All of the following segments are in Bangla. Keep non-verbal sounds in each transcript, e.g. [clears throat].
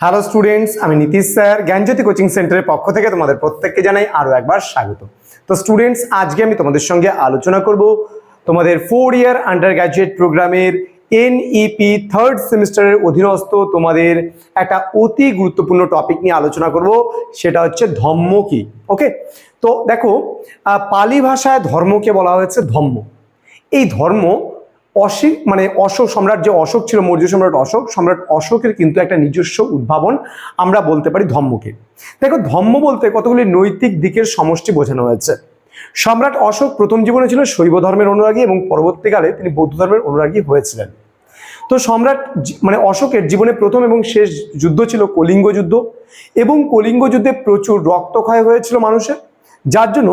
হ্যালো স্টুডেন্টস আমি নীতিশ স্যার, জ্ঞানজ্যোতি কোচিং সেন্টারের পক্ষ থেকে তোমাদের প্রত্যেককে জানাই আরও একবার স্বাগত। তো স্টুডেন্টস আজকে আমি তোমাদের সঙ্গে আলোচনা করব তোমাদের ফোর ইয়ার আন্ডার গ্র্যাজুয়েট প্রোগ্রামের এনইপি থার্ড সেমিস্টারের অধীনস্থ তোমাদের একটা অতি গুরুত্বপূর্ণ টপিক নিয়ে আলোচনা করব, সেটা হচ্ছে ধম্ম কি? ওকে তো দেখো পালি ভাষায় ধর্মকে বলা হয়েছে ধম্ম। এই ধর্ম অসিক মানে অশোক সম্রাট, যে অশোক ছিল, মৌর্য সম্রাট অশোক, সম্রাট অশোকের কিন্তু একটা নিজস্ব উদ্ভাবন আমরা বলতে পারি ধম্মকে। দেখো, ধম্ম বলতে কতগুলি নৈতিক দিকের সমষ্টি বোঝানো হয়েছে। সম্রাট অশোক প্রথম জীবনে ছিল শৈব ধর্মের অনুরাগী এবং পরবর্তীকালে তিনি বৌদ্ধ ধর্মের অনুরাগী হয়েছিলেন। তো সম্রাট মানে অশোকের জীবনে প্রথম এবং শেষ যুদ্ধ ছিল কলিঙ্গ যুদ্ধ এবং কলিঙ্গ যুদ্ধে প্রচুর রক্তক্ষয় হয়েছিল মানুষের, যার জন্য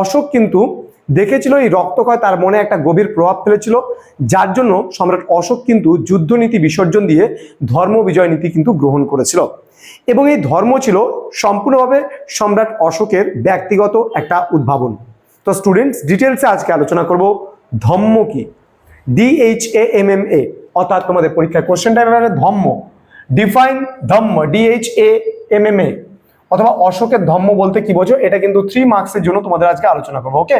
অশোক কিন্তু দেখেছিল এই রক্তক্ষয় তার মনে একটা গভীর প্রভাব ফেলেছিল, যার জন্য সম্রাট অশোক কিন্তু যুদ্ধনীতি বিসর্জন দিয়ে ধর্ম বিজয় নীতি কিন্তু গ্রহণ করেছিল। এবং এই ধর্ম ছিল সম্পূর্ণভাবে সম্রাট অশোকের ব্যক্তিগত একটা উদ্ভাবন। তো স্টুডেন্টস ডিটেলসে আজকে আলোচনা করব ধম্ম কি? D H A M M এ অর্থাৎ তোমাদের পরীক্ষায় question type dhamma. Define dhamma D H A M M A অথবা অশোকের ধর্ম বলতে কি বোঝো, এটা কিন্তু থ্রি মার্কসের জন্য তোমাদের আজকে আলোচনা করব ওকে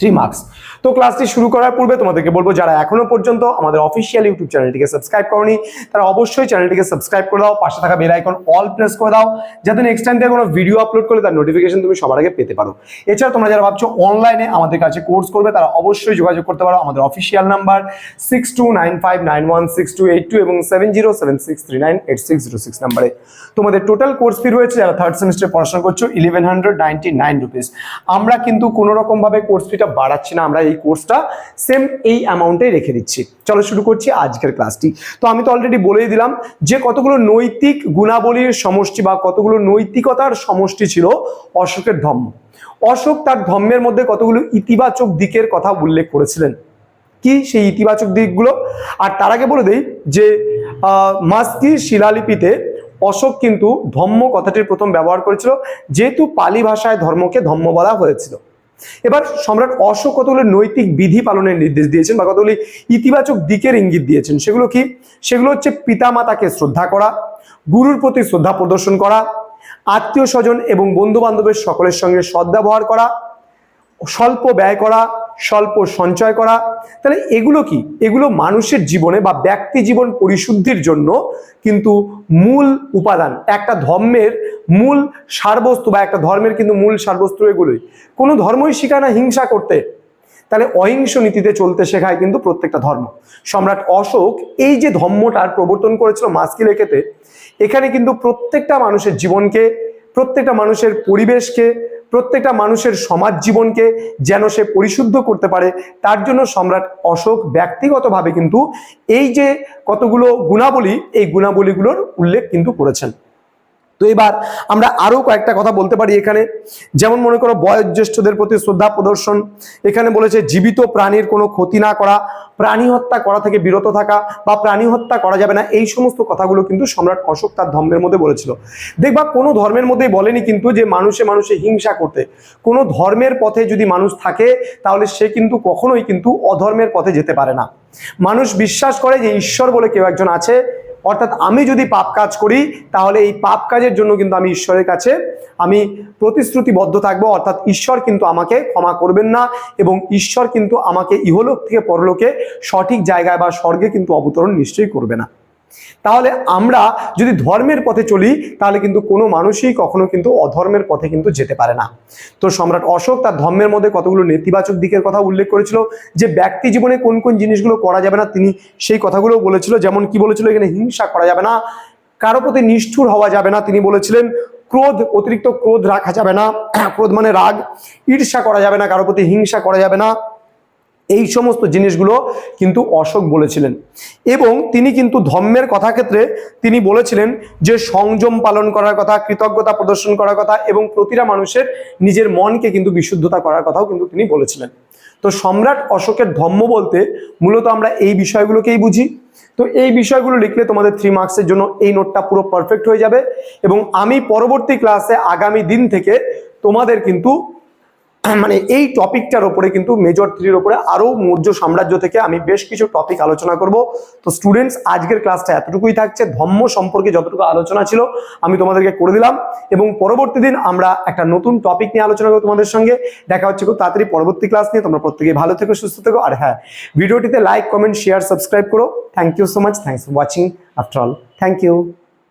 থ্রি মার্কস তো ক্লাসটি শুরু করার পূর্বে তোমাদেরকে বলব, যারা এখনও পর্যন্ত আমাদের অফিসিয়াল ইউটিউব চ্যানেলটিকে সাবস্ক্রাইব করনি, তারা অবশ্যই চ্যানেলটিকে সাবস্ক্রাইব করে দাও, পাশে থাকা বেল আইকন অল প্রেস করে দাও, যাতে নেক্সট টাইম থেকে কোনো ভিডিও আপলোড করলে তার নোটিফিকেশন তুমি সবার আগে পেতে পারো। এছাড়া তোমরা যারা ভাবছ অনলাইনে আমাদের কাছে কোর্স করবে, তারা অবশ্যই যোগাযোগ করতে পারো আমাদের official number six two nine five nine one six two eight two এবং seven zero seven six three nine eight six zero six নাম্বারে তোমাদের টোটাল কোর্স ফি রয়েছে, যারা থার্ড সেমিস্টারে পড়াশোনা করছ eleven hundred ninety nine rupees আমরা কিন্তু কোনো রকম ভাবে কোর্স ফিটা বাড়াচ্ছি না, আমরা এই কোর্সটা সেম এই অ্যামাউন্টেই রেখে দিচ্ছি। চলো শুরু করছি আজকের ক্লাসটি তো আমি তো অলরেডি বলেই দিলাম যে কতগুলো নৈতিক গুণাবলীর সমষ্টি বা কতগুলো নৈতিকতার সমষ্টি ছিল অশোকের ধর্ম। অশোক তার ধর্মের মধ্যে কতগুলো ইতিবাচক দিকের কথা উল্লেখ করেছিলেন। কি সেই ইতিবাচক দিকগুলো? আর তার আগে বলে দেই যে মাস্কি শিলালিপিতে অশোক কিন্তু ধম্ম কথাটির প্রথম ব্যবহার করেছিল, যেহেতু পালি ভাষায় ধর্মকে ধম্ম বলা হয়েছিল। এবার সম্রাট অশোক কতগুলো নৈতিক বিধি পালনের নির্দেশ দিয়েছেন বা কতগুলি ইতিবাচক দিকের ইঙ্গিত দিয়েছেন? সেগুলো কি? সেগুলো হচ্ছে পিতামাতাকে শ্রদ্ধা করা, গুরুর প্রতি শ্রদ্ধা প্রদর্শন করা, আত্মীয় স্বজন এবং বন্ধু বান্ধবের সকলের সঙ্গে সদ্ব্যবহার করা, স্বল্প ব্যয় করা, স্বল্প সঞ্চয় করা। তাহলে এগুলো কি? এগুলো মানুষের জীবনে বা ব্যক্তি জীবন পরিশুদ্ধির জন্য কিন্তু মূল উপাদান, একটা ধর্মের মূল সারবস্তু বা একটা ধর্মের কিন্তু মূল সারবস্তু এগুলোই। কোনো ধর্মই শেখায় না হিংসা করতে। তাহলে অহিংস নীতিতে চলতে শেখায় কিন্তু প্রত্যেকটা ধর্ম। সম্রাট অশোক এই যে ধর্মটার প্রবর্তন করেছিল মাস্কি লেখেতে এখানে কিন্তু প্রত্যেকটা মানুষের জীবনকে, প্রত্যেকটা মানুষের পরিবেশকে, প্রত্যেকটা মানুষের সমাজ জীবনকে যেন সে পরিশুদ্ধ করতে পারে, তার জন্য সম্রাট অশোক ব্যক্তিগতভাবে কিন্তু এই যে কতগুলো গুণাবলী, এই গুণাবলীগুলোর উল্লেখ কিন্তু করেছেন। তো এবার আমরা আরও কয়েকটা কথা বলতে পারি এখানে। যেমন মনে করো বয়োজ্যেষ্ঠদের প্রতি শ্রদ্ধা প্রদর্শন। এখানে বলেছে জীবিত প্রাণীর কোনো ক্ষতি না করা, প্রাণী হত্যা করা থেকে বিরত থাকা বা প্রাণী হত্যা করা যাবে না, এই সমস্ত কথাগুলো কিন্তু সম্রাট অশোক তার ধর্মের মধ্যে বলেছিল। দেখবা কোনো ধর্মের মধ্যেই বলেনি কিন্তু যে মানুষে মানুষে হিংসা করতে। কোনো ধর্মের পথে যদি মানুষ থাকে, তাহলে সে কিন্তু কখনোই কিন্তু অধর্মের পথে যেতে পারে না। মানুষ বিশ্বাস করে যে ঈশ্বর বলে কেউ একজন আছে অর্থাৎ আমি যদি পাপ কাজ করি, তাহলে এই পাপ কাজের জন্য কিন্তু আমি ঈশ্বরের কাছে আমি প্রতিশ্রুতিবদ্ধ থাকব। অর্থাৎ ঈশ্বর কিন্তু আমাকে ক্ষমা করবেন না এবং ঈশ্বর কিন্তু আমাকে ইহলোক থেকে পরলোকে সঠিক জায়গায় বা স্বর্গে কিন্তু অবতরণ নিশ্চয়ই করবে না। তাহলে আমরা যদি ধর্মের পথে চলি, তাহলে কিন্তু কোনো মানুষই কখনো কিন্তু অধর্মের পথে কিন্তু যেতে পারে না। তো সম্রাট অশোক তার ধর্মের মধ্যে কতগুলো নেতিবাচক দিকের কথা উল্লেখ করেছিল, যে ব্যক্তি জীবনে কোন কোন জিনিসগুলো করা যাবে না, তিনি সেই কথাগুলো বলেছিল, যেমন কি বলেছিল, এখানে হিংসা করা যাবে না, কারও প্রতি নিষ্ঠুর হওয়া যাবে না, তিনি বলেছিলেন, ক্রোধ, অতিরিক্ত ক্রোধ রাখা যাবে না, [clears throat] ক্রোধ মানে রাগ, ঈর্ষা করা যাবে না, কারও প্রতি হিংসা করা যাবে না। এই সমস্ত জিনিসগুলো কিন্তু অশোক বলেছিলেন। এবং তিনি কিন্তু ধর্মের কথা ক্ষেত্রে তিনি বলেছিলেন যে সংযম পালন করার কথা, কৃতজ্ঞতা প্রদর্শন করার কথা এবং প্রতিটা মানুষের নিজের মনকে কিন্তু বিশুদ্ধতা করার কথাও কিন্তু তিনি বলেছিলেন। তো সম্রাট অশোকের ধর্ম বলতে মূলত আমরা এই বিষয়গুলোকেই বুঝি। তো এই বিষয়গুলো লিখলে তোমাদের থ্রি মার্কসের জন্য এই নোটটা পুরো পারফেক্ট হয়ে যাবে। এবং আমি পরবর্তী ক্লাসে আগামী দিন থেকে তোমাদের কিন্তু [clears throat] মানে এই টপিকটার ওপরে কিন্তু মেজর থ্রির ওপরে আরও মৌর্য সাম্রাজ্য থেকে আমি বেশ কিছু টপিক আলোচনা করব। তো স্টুডেন্টস আজকের ক্লাসটা এতটুকুই থাকছে। ধম্ম সম্পর্কে যতটুকু আলোচনা ছিল, আমি তোমাদেরকে করে দিলাম। এবং পরবর্তী দিন আমরা একটা নতুন টপিক নিয়ে আলোচনা করব তোমাদের সঙ্গে। দেখা হচ্ছে খুব তাড়াতাড়ি পরবর্তী ক্লাস নিয়ে। তোমরা প্রত্যেকে ভালো থেকো, সুস্থ থেকো। আর হ্যাঁ ভিডিওটিতে লাইক কমেন্ট শেয়ার সাবস্ক্রাইব করো। Thank you so much thanks for watching after all thank you